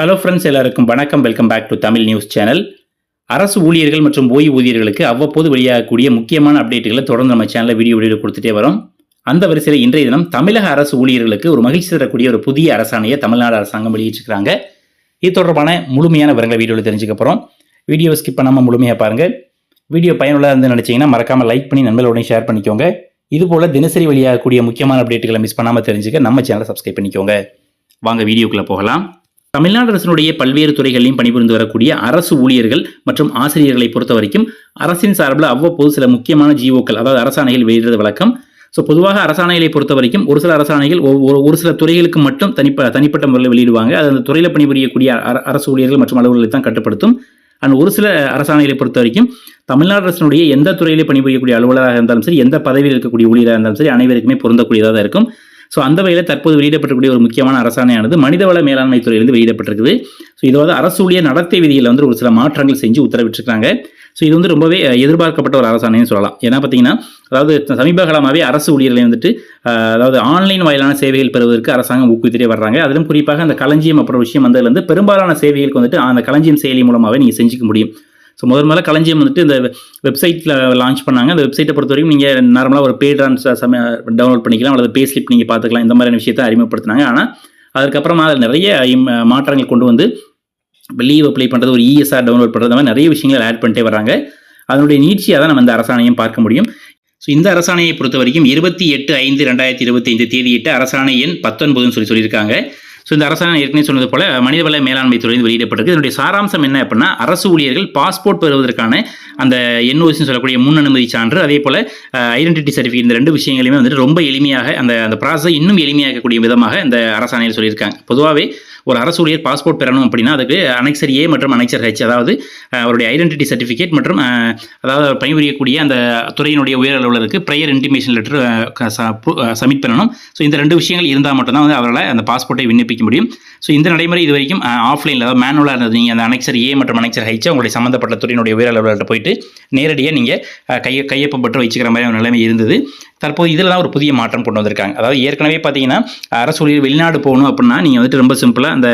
Hello friends எல்லாருக்கும் வணக்கம். Welcome back to Tamil news channel அரசு ஊழியர்கள் மற்றும் ஓய்வூதியர்களுக்கு அவ்வப்போது வெளியாகக்கூடிய முக்கியமான அப்டேட்டுகளை தொடர்ந்து நம்ம சேனலில் வீடியோ வீடியோ கொடுத்துட்டே வரோம். அந்த வரிசையில் இன்றைய தினம் தமிழக அரசு ஊழியர்களுக்கு ஒரு மகிழ்ச்சி தரக்கூடிய ஒரு புதிய அரசாணையை தமிழ்நாடு அரசாங்கம் வெளியிட்டிருக்கிறாங்க. இது தொடர்பான முழுமையான விவரங்களை வீடியோவில் தெரிஞ்சுக்க போகிறோம் வீடியோ ஸ்கிப் பண்ணாமல் முழுமையாக பாருங்கள் வீடியோ பயனுள்ளதாக இருந்து நினச்சிங்கன்னா மறக்காமல் லைக் பண்ணி நண்பர்களுடன் ஷேர் பண்ணிக்கோங்க. இதுபோல் தினசரி வெளியாகக்கூடிய முக்கியமான அப்டேட்டுகளை மிஸ் பண்ணாமல் தெரிஞ்சுக்க நம்ம சேனலை சப்ஸ்கிரைப் பண்ணிக்கோங்க. வாங்க வீடியோக்குள்ளே போகலாம். தமிழ்நாடு அரசினுடைய பல்வேறு துறைகளிலும் பணிபுரிந்து வரக்கூடிய அரசு ஊழியர்கள் மற்றும் ஆசிரியர்களை பொறுத்த வரைக்கும் அரசின் சார்பில் அவ்வப்போது சில முக்கியமான ஜிஓக்கள் அதாவது அரசாணைகள் வெளியிடுறது வழக்கம். ஸோ பொதுவாக அரசாணைகளை பொறுத்த வரைக்கும் ஒரு சில அரசாணைகள் ஒரு ஒரு சில துறைகளுக்கு மட்டும் தனிப்ப தனிப்பட்ட முறையில் வெளியிடுவாங்க. அது அந்த துறையில் பணிபுரியக்கூடிய அர- அரசு ஊழியர்கள் மற்றும் அலுவலர்களை தான் கட்டுப்படுத்தும். அண்ட் ஒரு சில அரசாணைகளை பொறுத்த வரைக்கும் தமிழ்நாடு அரசினுடைய எந்த துறையிலே பணிபுரியக்கூடிய அலுவலராக இருந்தாலும் சரி எந்த பதவியில் இருக்கக்கூடிய ஊழியராக இருந்தாலும் சரி அனைவருக்குமே பொருந்தக்கூடியதாக தான் இருக்கும். ஸோ அந்த வகையில் தற்போது வெளியிடப்பட்டக்கூடிய ஒரு முக்கியமான அரசாணையானது மனிதவள மேலாண்மை துறையிலிருந்து வெளியிடப்பட்டிருக்குது. ஸோ இது வந்து அரசு ஊழியர் நடத்தை விதியில் வந்து ஒரு சில மாற்றங்கள் செஞ்சு உத்தரவிட்டிருக்காங்க ஸோ இது வந்து ரொம்பவே எதிர்பார்க்கப்பட்ட ஒரு அரசாணைன்னு சொல்லலாம். ஏன்னா பார்த்தீங்கன்னா அதாவது சமீப காலமாகவே அரசு ஊழியர்களை வந்துட்டு அதாவது ஆன்லைன் வாயிலான சேவைகள் பெறுவதற்கு அரசாங்கம் ஊக்குவித்துட்டே வர்றாங்க. அதிலும் குறிப்பாக அந்த களஞ்சியம் அப்புறம் விஷயம் வந்ததுலேருந்து பெரும்பாலான சேவைகளுக்கு வந்துட்டு அந்த களஞ்சியம் செயலி மூலமாகவே நீங்கள் செஞ்சுக்க முடியும். ஸோ முதல் முதல்ல களஞ்சியம் வந்துட்டு இந்த வெப்சைட்டில் லான்ச் பண்ணாங்க. அந்த வெப்சைட்டை பொறுத்த வரைக்கும் நீங்கள் நார்மலாக ஒரு பே ட்ரான்ஸ் டவுன்லோட் பண்ணிக்கலாம். அல்லது பே ஸ்லிப் நீங்கள் பார்த்துக்கலாம். இந்த மாதிரியான விஷயத்தை அறிமுகப்படுத்தினாங்க. ஆனால் அதுக்கப்புறமா அதில் நிறைய மாற்றங்கள் கொண்டு வந்து லீவ் அப்ளை பண்ணுறது ஒரு இஎஸ்ஆர் டவுன்லோட் பண்ணுறது மாதிரி நிறைய விஷயங்கள் ஆட் பண்ணிட்டே வராங்க அதனுடைய நீட்சியாக தான் நம்ம இந்த அரசாணையும் பார்க்க முடியும். ஸோ இந்த அரசாணையை பொறுத்த வரைக்கும் இருபத்தி எட்டு ஐந்து ரெண்டாயிரத்தி இருபத்தி ஐந்து தேதியிட்ட அரசாணை எண் பத்தொன்பதுன்னு சொல்லி சொல்லியிருக்காங்க. ஸோ இந்த அரசாணை ஏற்கனவே சொன்னது போல மனிதவள மேலாண்மை துறையில் வெளியிடப்பட்டிருக்கு. இதனுடைய சாராம்சம் என்ன அப்படின்னா அரசு ஊழியர்கள் பாஸ்போர்ட் பெறுவதற்கான அந்த என்ஓசின்னு சொல்லக்கூடிய முன் அனுமதி சான்று அதே போல் ஐடென்டிட்டி சர்டிஃபிகேட் இந்த ரெண்டு விஷயங்களையுமே வந்துட்டு ரொம்ப எளிமையாக அந்த அந்த ப்ராசஸை இன்னும் எளிமையாக்கக்கூடிய விதமாக இந்த அரசாணையில் சொல்லியிருக்காங்க. பொதுவாகவே ஒரு அரசு ஊழியர் பாஸ்போர்ட் பெறணும் அப்படின்னா அதுக்கு அனெக்சர் ஏ மற்றும் அனெக்சர் ஹெச் அதாவது அவருடைய ஐடென்டிட்டி சர்டிஃபிகேட் மற்றும் அதாவது பணிபுரியக்கூடிய அந்த துறையினுடைய உயர் அலுவலருக்கு ப்ரையர் இன்டிமேஷன் லெட்டர் சப்மிட் பண்ணணும். ஸோ இந்த ரெண்டு விஷயங்கள் இருந்தால் மட்டும்தான் வந்து அவரால் அந்த பாஸ்போர்ட்டை விண்ணப்பிக்க முடியும். ஸோ இந்த நடைமுறை இது வரைக்கும் ஆஃப்லைனில் அதாவது மேனுவலாக இருந்தது. நீங்கள் அந்த அனெக்சர் ஏ மற்றும் அனெக்சர் ஹெச் உங்களுடைய சம்மந்தப்பட்ட துறையினுடைய உயர் அலுவலர்கிட்ட போயிட்டு நேரடியாக நீங்கள் கைய கையொப்பப்பட்டு வச்சுக்கிற மாதிரி ஒரு நிலைமை இருந்தது. தற்போது இதில் தான் ஒரு புதிய மாற்றம் கொண்டு வந்திருக்காங்க. அதாவது ஏற்கனவே பார்த்தீங்கன்னா அரசு ஊழியர் வெளிநாடு போகணும் அப்படின்னா நீங்கள் வந்துட்டு ரொம்ப சிம்பிளாக அந்த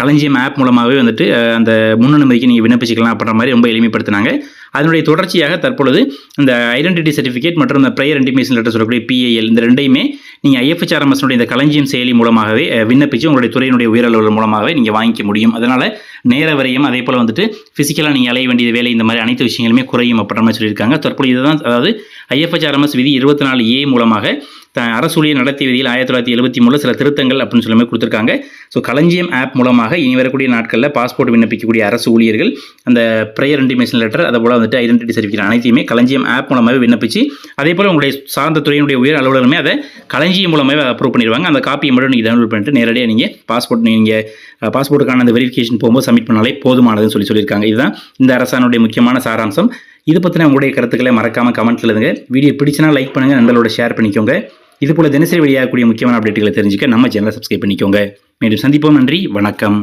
களஞ்சியம் ஆப் மூலமாகவே வந்துட்டு அந்த முன்னுரிமைக்கு நீங்கள் விண்ணப்பிச்சிக்கலாம் அப்படின்ற மாதிரி ரொம்ப எளிமைப்படுத்தினாங்க. அதனுடைய தொடர்ச்சியாக தற்பொழுது இந்த ஐடென்டிட்டி சர்டிஃபிகேட் மற்றும் இந்த ப்ரையர் இன்டிமேஷன் லெட்டர் சொல்லக்கூடிய பிஏஎல் இந்த ரெண்டையுமே நீங்கள் ஐஎஃப்எச்ஆர்எம்எஸ்னுடைய இந்த களஞ்சியம் செயலி மூலமாகவே விண்ணப்பிச்சு உங்களுடைய துறையினுடைய உயர் அலுவலர் மூலமாகவே நீங்கள் வாங்கிக்க முடியும். அதனால் நேர வரையும் அதே போல் வந்துட்டு ஃபிசிக்கலாக நீங்கள் அலைய வேண்டிய வேலை இந்த மாதிரி அனைத்து விஷயங்களுமே குறையும் அப்படின்ற மாதிரி சொல்லியிருக்காங்க. தற்போது இதுதான் அதாவது ஐஎஃப்ஹெச்ஆர்எம்எஸ் விதி இருபத்தி நாலு ஏ மூலமாக த- அரசு நடத்திய விதியில் ஆயிரத்தி தொள்ளாயிரத்தி எழுபத்தி மூணில் சில திருத்தங்கள் அப்படின்னு சொல்லி கொடுத்துருக்காங்க. ஸோ களஞ்சியம் ஆப் மூலமாக இனி வரக்கூடிய நாட்களில் பாஸ்போர்ட் விண்ணப்பிக்கக்கூடிய அரசு ஊழியர்கள் அந்த ப்ரையர் இன்டிமேஷன் லெட்டர் அதை போல் வந்துட்டு ஐடென்டிட்டி சர்டிஃபிகேட் அனைத்தையுமே களஞ்சியம் ஆப் மூலமாகவே விண்ணப்பிச்சு அதே போல் உங்களுடைய சார்ந்த துறையினுடைய உயர் அலுவலருமே அதை களஞ்சியம் மூலமாகவே அப்ரூவ் பண்ணிடுவாங்க. அந்த காப்பியை மட்டும் நீங்கள் டவுன்லோட் பண்ணிட்டு நேரடியாக நீங்கள் பாஸ்போர்ட் நீங்கள் பாஸ்போர்ட்டுக்கான அந்த வெரிஃபிகேஷன் போகும்போது சப்மிட் பண்ணாலே போதுமானதுன்னு சொல்லி சொல்லியிருக்காங்க. இதுதான் இந்த அரசாணுடைய முக்கியமான சாராம்சம். இது பற்றின உங்களுடைய கருத்துக்களை மறக்காமல் கமெண்ட்ல எழுதுங்க வீடியோ பிடிச்சினா லைக் பண்ணுங்கள் நண்பர்களோட ஷேர் பண்ணிக்கோங்க. இது போல தினசரி வெளியாகக்கூடிய முக்கியமான அப்டேட்டுகளை தெரிஞ்சுக்க நம்ம சேனலை சப்ஸ்கிரைப் பண்ணிக்கோங்க. மீண்டும் சந்திப்போம். நன்றி வணக்கம்.